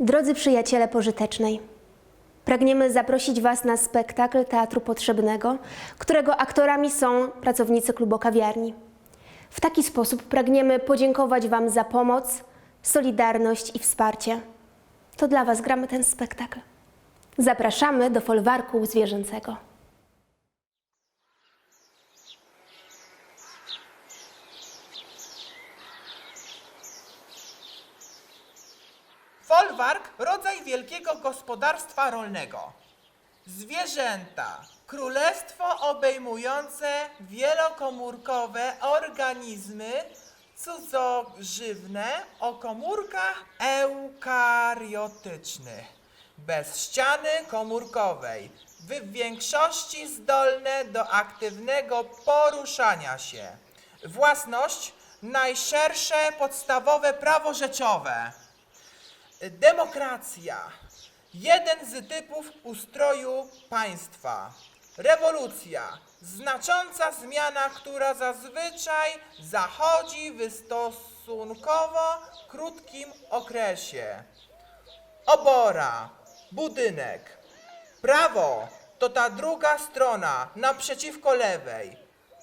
Drodzy przyjaciele pożytecznej, pragniemy zaprosić Was na spektakl Teatru Potrzebnego, którego aktorami są pracownicy klubu kawiarni. W taki sposób pragniemy podziękować Wam za pomoc, solidarność i wsparcie. To dla Was gramy ten spektakl. Zapraszamy do folwarku zwierzęcego. Folwark rodzaj wielkiego gospodarstwa rolnego. Zwierzęta. Królestwo obejmujące wielokomórkowe organizmy cudzożywne o komórkach eukariotycznych. Bez ściany komórkowej. W większości zdolne do aktywnego poruszania się. Własność. Najszersze podstawowe prawo rzeczowe. Demokracja. Jeden z typów ustroju państwa. Rewolucja. Znacząca zmiana, która zazwyczaj zachodzi w stosunkowo krótkim okresie. Obora. Budynek. Prawo to ta druga strona naprzeciwko lewej.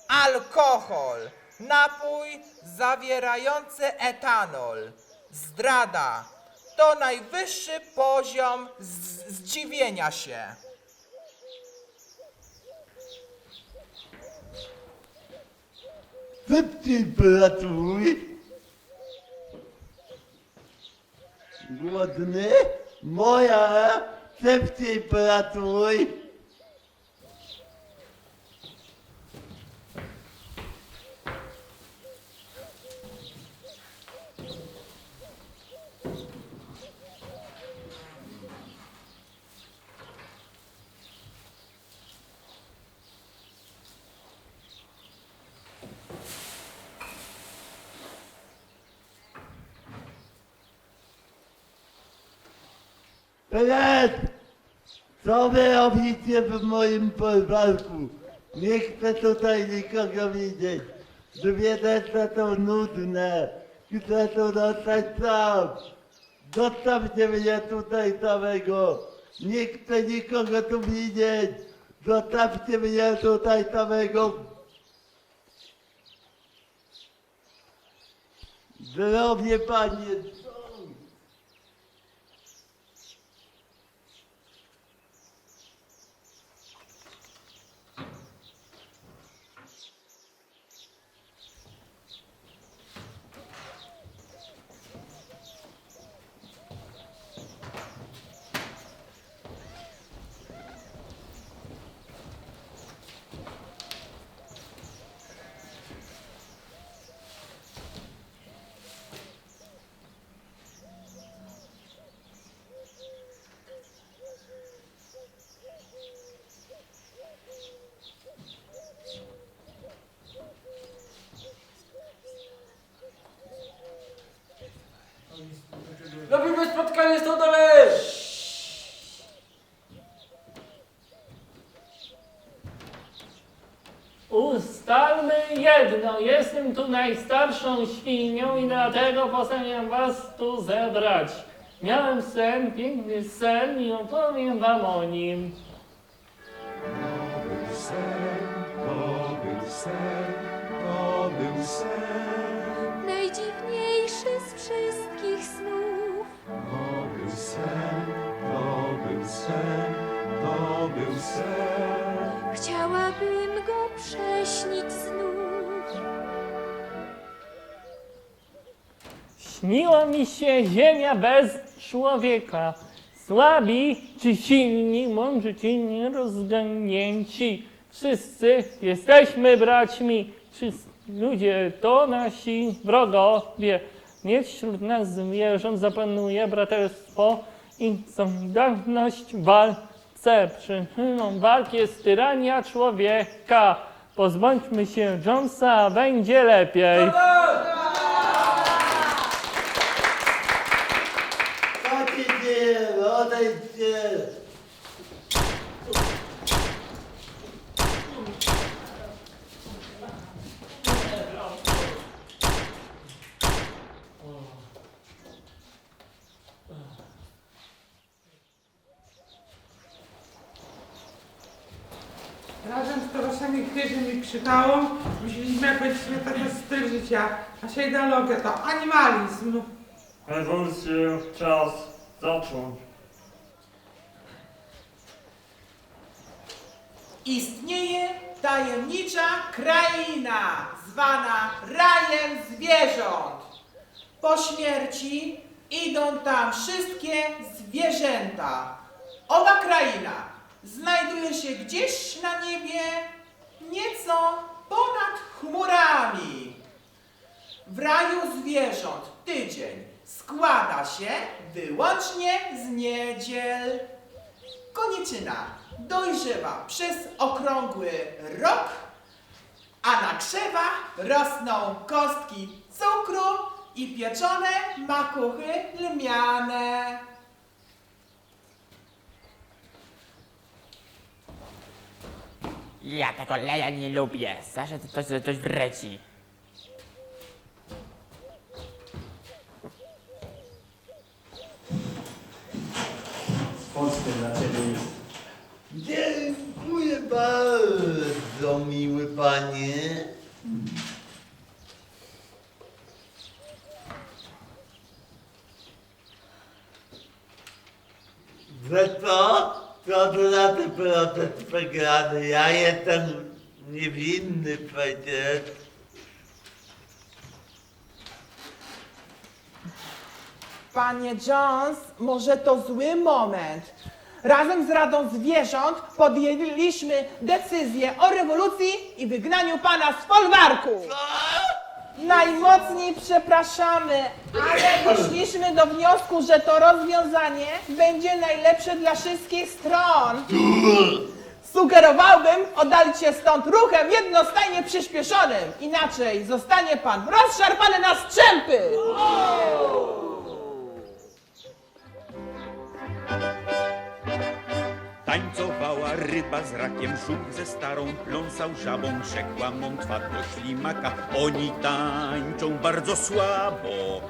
Alkohol. Napój zawierający etanol. Zdrada to najwyższy poziom zdziwienia się. Szybciej pracuj. Głodny? Moja, szybciej pracuj. Fred! Co wy robicie w moim folwarku? Nie chcę tutaj nikogo widzieć. Zwierzęta to nudne. Chcę tu dostać sam. Zostawcie mnie tutaj samego. Nie chcę nikogo tu widzieć. Zostawcie mnie tutaj samego. Zdrowie panie. Jedno, jestem tu najstarszą świnią i dlatego postanowiłem was tu zebrać. Miałem sen, piękny sen i opowiem wam o nim. sen, to był sen, to był sen, najdziwniejszy z wszystkich snów. to był sen, to był sen, to był sen. Chciałabym go prześnić znów. Śniło mi się ziemia bez człowieka. Słabi czy silni, mądrzy czy nierozganięci. Wszyscy jesteśmy braćmi. Wszyscy ludzie to nasi wrogowie. Niech wśród nas zwierząt zapanuje braterstwo i solidarność w walce. Przyczyną walki jest tyrania człowieka. Pozbądźmy się Jonesa, będzie lepiej. tutaj jest. Razem z towarzyszami, którzy mi krzykało, musieliśmy jakoś świetnego styl życia. Naszej ideologia to animalizm. Rewolucję czas zacząć. Istnieje tajemnicza kraina zwana rajem zwierząt. Po śmierci idą tam wszystkie zwierzęta. Owa kraina znajduje się gdzieś na niebie, nieco ponad chmurami. W raju zwierząt tydzień składa się wyłącznie z niedziel. Koniczyna dojrzewa przez okrągły rok, a na krzewach rosną kostki cukru i pieczone makuchy lmiane. Ja tego leja nie lubię. Zawsze to coś, coś wreci. Polskie dla ciebie bardzo, miły panie. Że co? Co to za ten protest przegrany? Ja jestem niewinny przecież. Panie Jones, może to zły moment. Razem z Radą Zwierząt podjęliśmy decyzję o rewolucji i wygnaniu pana z folwarku. Najmocniej przepraszamy, ale doszliśmy do wniosku, że to rozwiązanie będzie najlepsze dla wszystkich stron. Sugerowałbym oddalić się stąd ruchem jednostajnie przyspieszonym. Inaczej zostanie pan rozszarpany na strzępy. Tańcowała ryba z rakiem, szum ze starą pląsał żabą, rzekła mątwa do ślimaka. Oni tańczą bardzo słabo.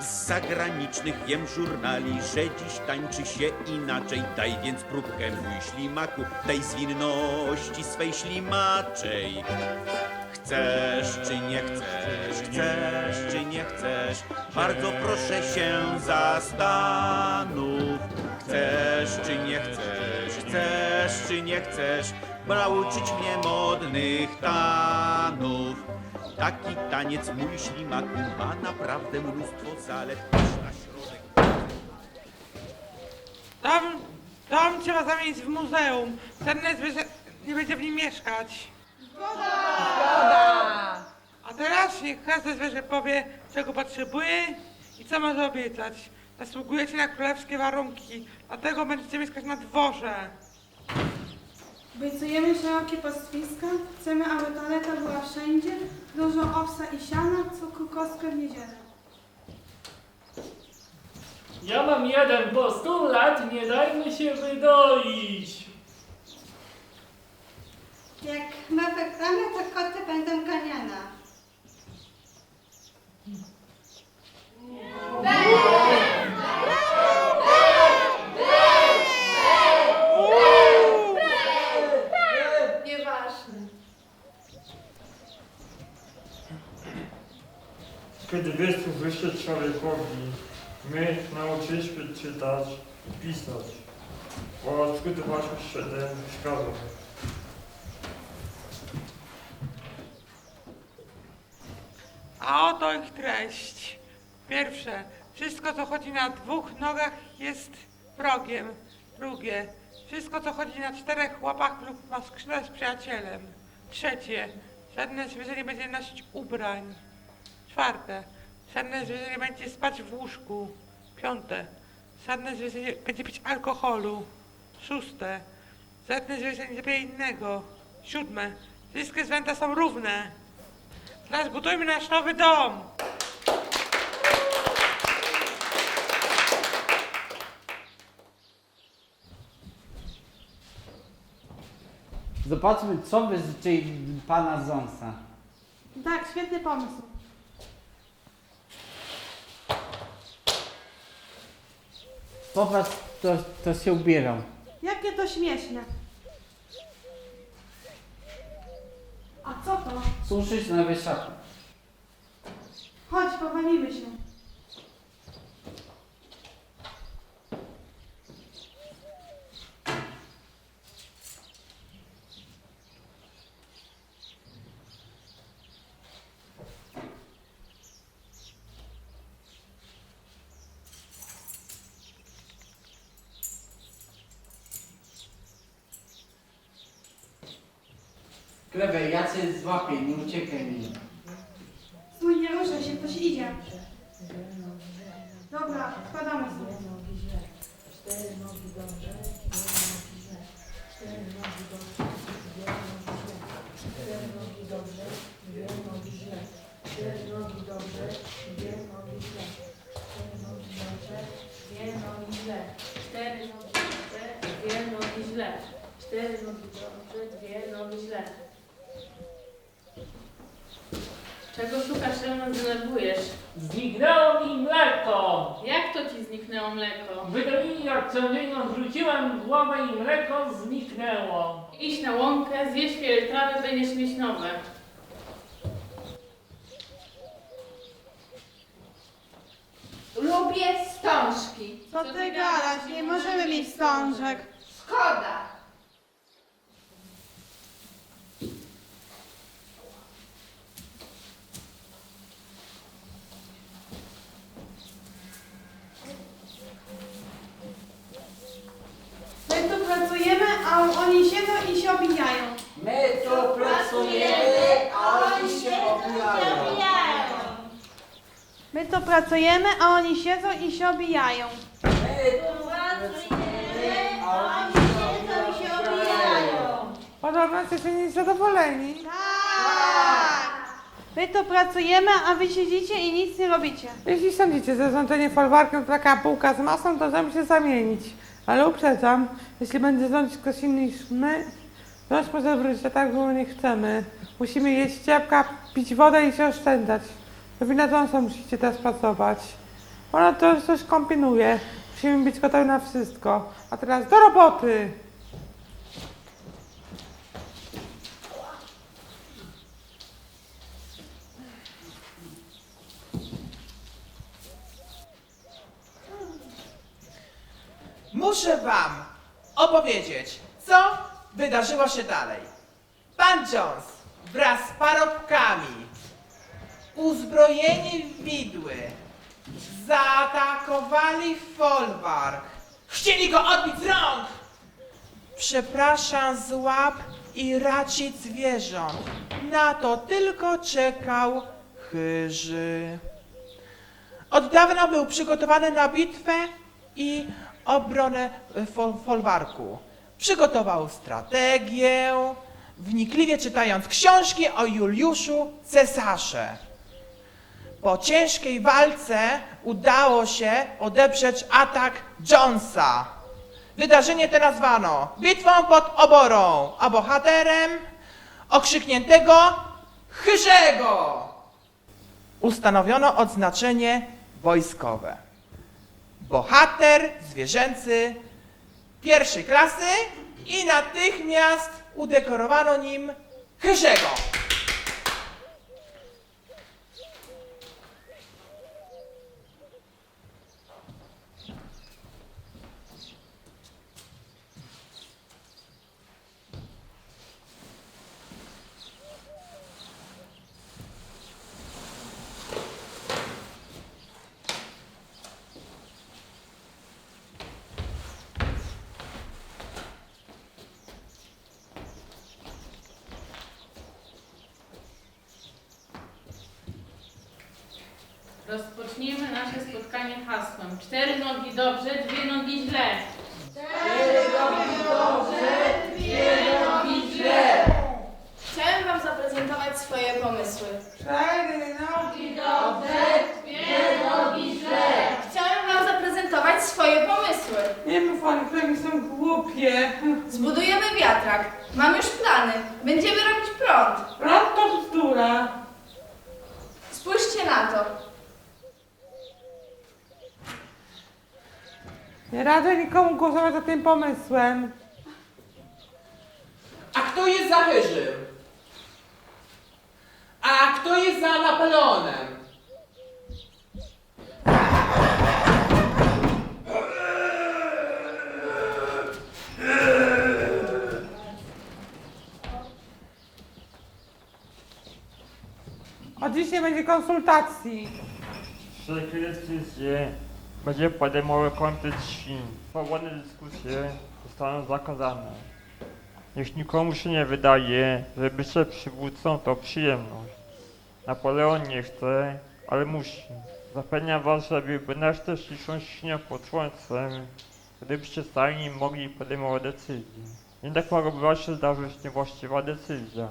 Z zagranicznych wiem żurnali, że dziś tańczy się inaczej. Daj więc próbkę mój ślimaku, tej zwinności swej ślimaczej. Chcesz czy nie chcesz, chcesz czy nie chcesz, bardzo proszę się zastanów. Chcesz czy nie chcesz, chcesz czy nie chcesz, nauczyć mnie modnych tanów. Taki taniec mój ślimaku ma naprawdę mnóstwo zalet, na środek. Dom, dom trzeba zamienić w muzeum. Zwierzę nie będzie w nim mieszkać. A teraz niech każde zwierzę powie, czego potrzebuje i co może obiecać. Zasługujecie na królewskie warunki, dlatego będziecie mieszkać na dworze. Obiecujemy szerokie pastwiska, chcemy, aby toaleta była wszędzie, dużo owsa i siana, cukru, kostkę w niedzielę. Ja mam jeden postulat, nie dajmy się wydoić. Jak ma wygramy, to koty będą ganiane. Kiedy wieszczu wyszedł człowiekowi, my nauczyliśmy czytać i pisać. Bo przygotowaliśmy siedem wskazów. A oto ich treść. Pierwsze. Wszystko, co chodzi na dwóch nogach jest wrogiem. Drugie. Wszystko, co chodzi na czterech łapach lub ma skrzydła jest przyjacielem. Trzecie. Żadne zwierzę nie będzie nosić ubrań. Czwarte. Żadne zwierzę nie będzie spać w łóżku. Piąte. Żadne zwierzę nie będzie pić alkoholu. Szóste. Żadne zwierzę nie zabije innego. Siódme. Wszystkie zwierzęta są równe. Teraz budujmy nasz nowy dom. Zobaczmy, co wy życzyli pana Zonsa. Tak, świetny pomysł. Popatrz, to, to się ubierał. Jakie to śmieszne. A co to? Suszyć na wieszaku. Chodź, pobawimy się. Klewej, ja cię złapię, nie uciekaj mi. Stój, nie ruszaj się, ktoś idzie. Dobra, wkładamy sobie. Cztery nogi dobrze, dwie nogi źle. Cztery nogi dobrze, dwie nogi źle. Czego szukasz, czemu nas denerwujesz? Zniknęło mi mleko! Jak to ci zniknęło mleko? Wydalili jak codzienną wrzuciłem głowę i mleko zniknęło. Idź na łąkę, zjedz wiele trawy, będziesz mieć nowe. Lubię wstążki. Co ty gadasz? Nie możemy mieć wstążek. Szkoda. My tu pracujemy, a oni siedzą i się obijają. My tu pracujemy, a oni się obijają. My tu pracujemy, a oni siedzą i się obijają. Podobno jesteście niezadowoleni. Tak! My tu pracujemy, a wy siedzicie i nic nie robicie. Jeśli sądzicie, że zarządzanie folwarkiem to taka bułka z masą, to możemy się zamienić. Ale uprzedzam, jeśli będzie rządzić ktoś inny niż my, rząd może wrócić, a tak było nie chcemy. Musimy jeść ciepka, pić wodę i się oszczędzać. To wina Jonesa musicie teraz pracować. Ona to już coś kombinuje. Musimy być gotowi na wszystko. A teraz do roboty! Muszę wam opowiedzieć, co wydarzyło się dalej. Pan Jones wraz z parobkami, uzbrojeni w widły, zaatakowali folwark. Chcieli go odbić z rąk! Przepraszam z łap i raci zwierząt. Na to tylko czekał chyży. Od dawna był przygotowany na bitwę i obronę fol folwarku. Przygotował strategię, wnikliwie czytając książki o Juliuszu Cesarze. Po ciężkiej walce udało się odeprzeć atak Jonesa. Wydarzenie te nazwano bitwą pod Oborą, a bohaterem okrzykniętego Chyżego. Ustanowiono odznaczenie wojskowe. Bohater zwierzęcy pierwszej klasy i natychmiast udekorowano nim Chyżego. Rozpocznijmy nasze spotkanie hasłem. Cztery nogi dobrze, dwie nogi źle. Chciałem wam zaprezentować swoje pomysły. Cztery nogi Chciałem wam zaprezentować swoje pomysły. Nie mów o nich, oni są głupie. Zbudujemy wiatrak. Mam już plany. Będziemy robić prąd. Prąd to bzdura. Spójrzcie na to. Nie radzę za tym pomysłem. A kto jest za Chyżym? za Napoleonem. Od dzisiaj będzie konsultacji. Wszelkie decyzje będzie podejmował komitet świn. Swobodne dyskusje zostaną zakazane. Niech nikomu się nie wydaje, że bycie przywódcą to przyjemność. Napoleon nie chce, ale musi. Zapewniam was, że byłby najszczęśliwszą świnią pod słońcem, gdybyście sami mogli podejmować decyzje. Jednak mogłaby się zdarzyć niewłaściwa decyzja.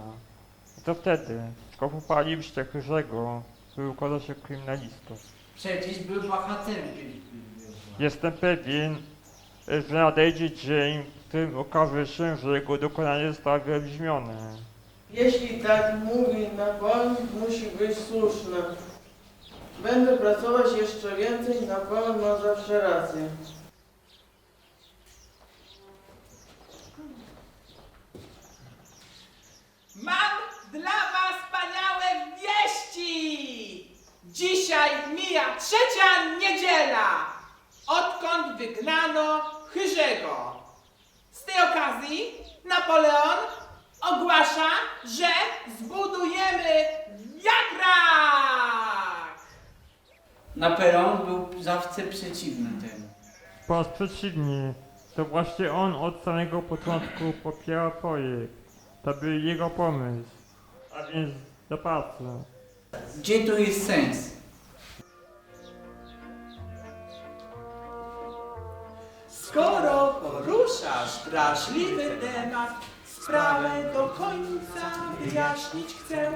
I to wtedy, tylko popalibyście Chyrzego, który ukazał się kryminalistą. Przecież był bohaterem kiedyś. Jestem pewien, że nadejdzie dzień, w którym okaże się, że jego dokonanie zostało wyolbrzymione. Jeśli tak mówi Napoleon, musi być słuszne. Będę pracować jeszcze więcej, Napoleon ma zawsze rację. Mam dla was wspaniałe wieści! Dzisiaj mija trzecia niedziela, odkąd wygnano Chyrzego. Z tej okazji Napoleon ogłasza, że zbudujemy wiatrak! Napoleon był zawsze przeciwny temu. Po raz przeciwnie, to właśnie on od samego początku popierał projekt. To był jego pomysł. A więc do pracy. Gdzie tu jest sens? Skoro poruszasz drażliwy temat, sprawę do końca wyjaśnić chcę.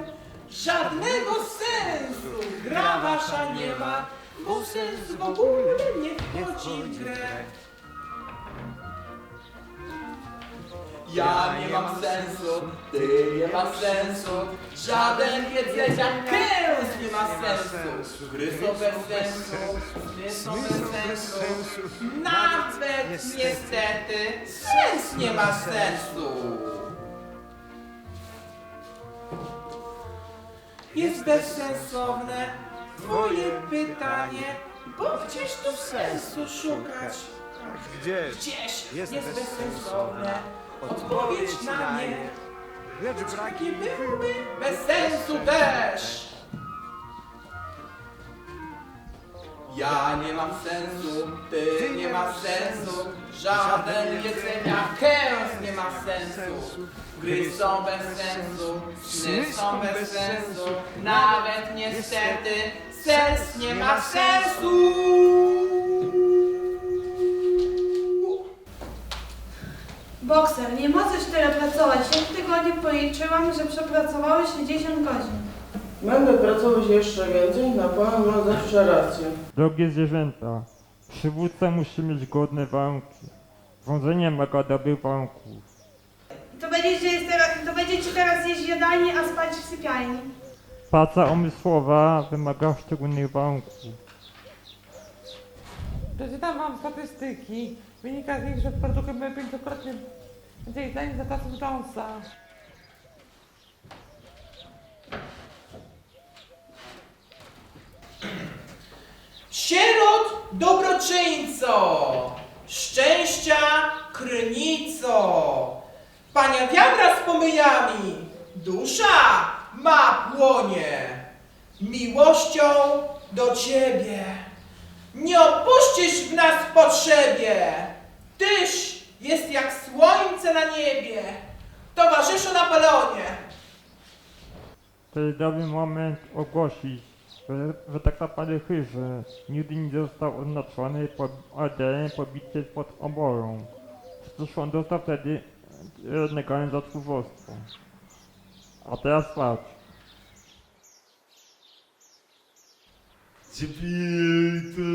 Żadnego sensu gra wasza nie ma, bo sens w ogóle nie wchodzi w grę. Ja nie mam sensu, ty nie masz sensu, żaden jedzenia kęs nie ma sensu. Gry są bez sensu, gry są bez sensu, nawet niestety. sens nie ma sensu. Jest bezsensowne twoje pytanie, bo gdzieś tu sensu szukać. Gdzieś Gdzieś jest jest bezsensowne. odpowiedź na nie. Lecz taki byłby bez sensu też. Ja nie mam sensu, ty nie masz sensu, żaden jedzenia kęs nie ma sensu. Gry są bez sensu, sny są bez sensu, nawet niestety sens nie ma sensu. Bokser, nie możesz tyle pracować. Ja w tygodniu policzyłam, że przepracowałeś 60 godzin. Będę pracować jeszcze więcej, Napoleon ma zawsze rację. Drogie zwierzęta, przywódca musi mieć godne warunki. Rządzenie wymaga dobrych warunków. To będziecie, jest teraz, to będziecie teraz jeść w jadalni, a spać w sypialni. Praca umysłowa wymaga szczególnych warunków. Przeczytam wam statystyki. Wynika z nich, że produkujemy pięciokrotnie więcej jedzenia za czasów Jonesa. Sierot dobroczyńco, szczęścia krynico, pania wiadra z pomyjami, dusza ma płonie, miłością do ciebie. Nie opuścisz w nas potrzebie, tyś jest jak słońce na niebie, towarzyszu Napoleonie. To jest dobry moment ogłosić, że, że tak naprawdę Chyży nigdy nie został oznaczony po orderem pobity pod oborą. Zresztą dostał wtedy negany za tchórzostwo. A teraz patrz. Śpi to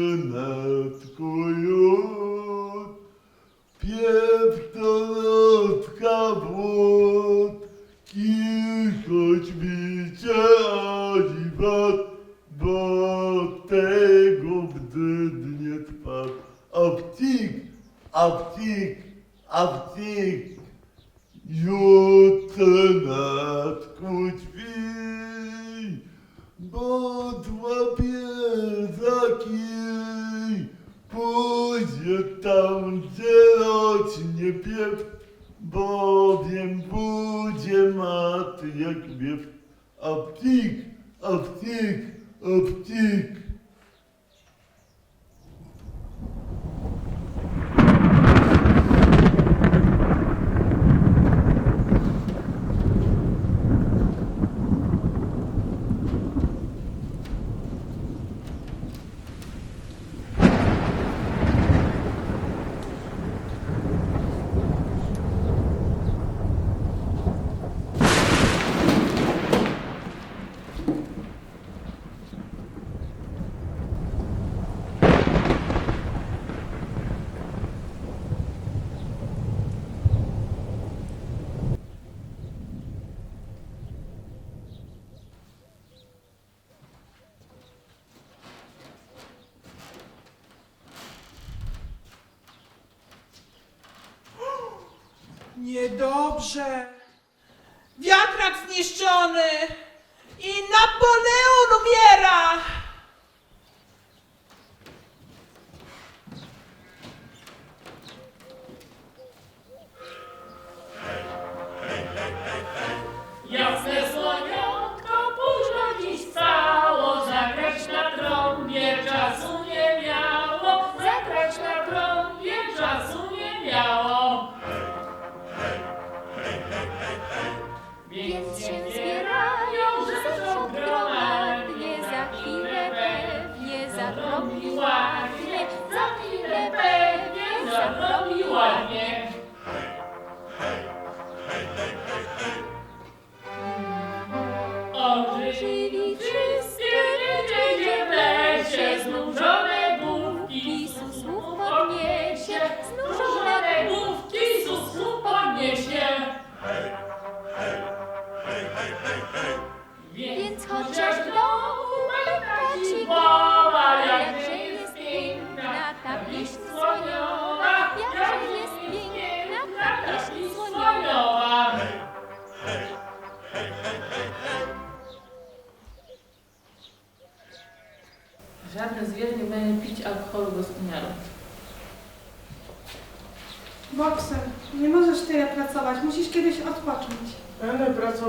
Niedobrze. Wiatrak zniszczony.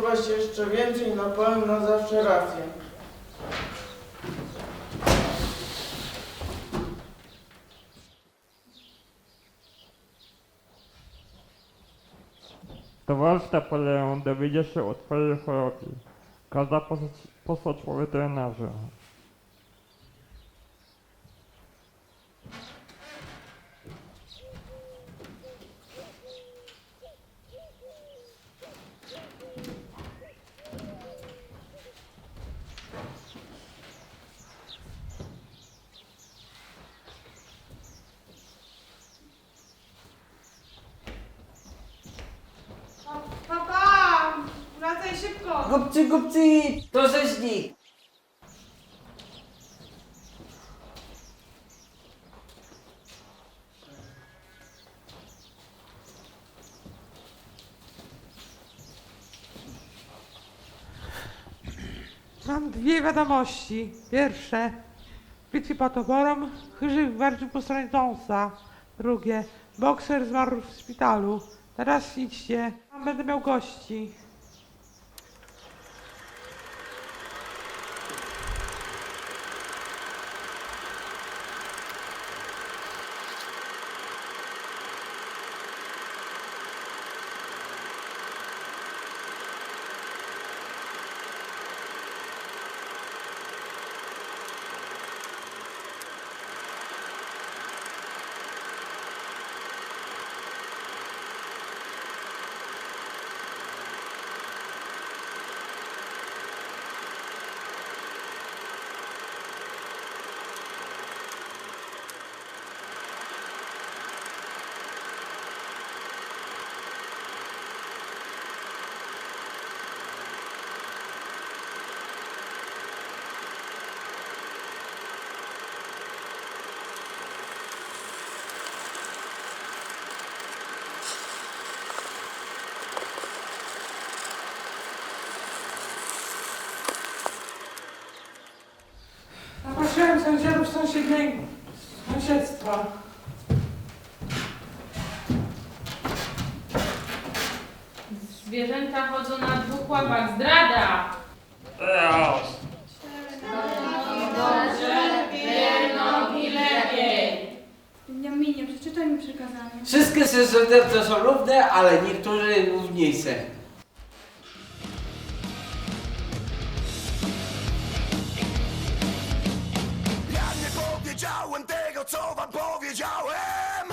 nasuwa jeszcze więcej na powiem na zawsze rację. Towarzysz Napoleon dowiedział się o twojej chorobie. Kazał posłać, posłać powietrenarza. Wiadomości. Pierwsze. W bitwie pod oborą Chyżyk walczył po stronie Jonesa. Drugie. Bokser zmarł w szpitalu. Teraz idźcie. Tam będę miał gości. Dziwnej sąsiedztwa. Zwierzęta chodzą na dwóch łapach. Zdrada! Dobrze, dwie nogi lepiej. Beniaminie, przeczytaj mi przykazanie. Wszystkie zwierzęta są równe, ale niektóre równiejsze. Powiedziałem tego, co wam powiedziałem.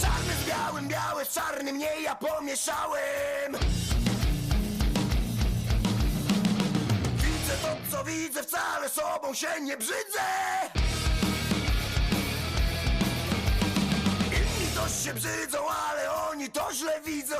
Czarny z białym, białe z czarnym nie ja pomieszałem. Widzę to, co widzę, wcale sobą się nie brzydzę. Inni też się brzydzą, ale oni to źle widzą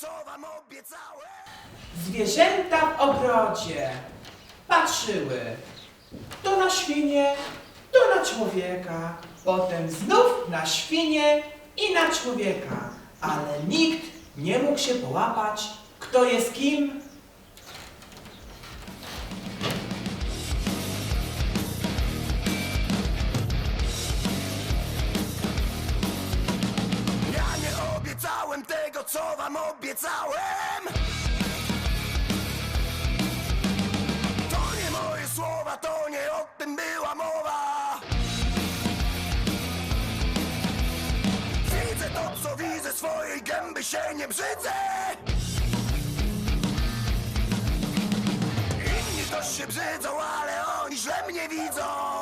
co wam obiecałem Zwierzęta w ogrodzie patrzyły to na świnie, to na człowieka, potem znów na świnie i na człowieka, ale nikt nie mógł się połapać, kto jest kim. Obiecałem! To nie moje słowa, to nie o tym była mowa. Widzę to, co widzę, swojej gęby się nie brzydzę. Inni też się brzydzą, ale oni źle mnie widzą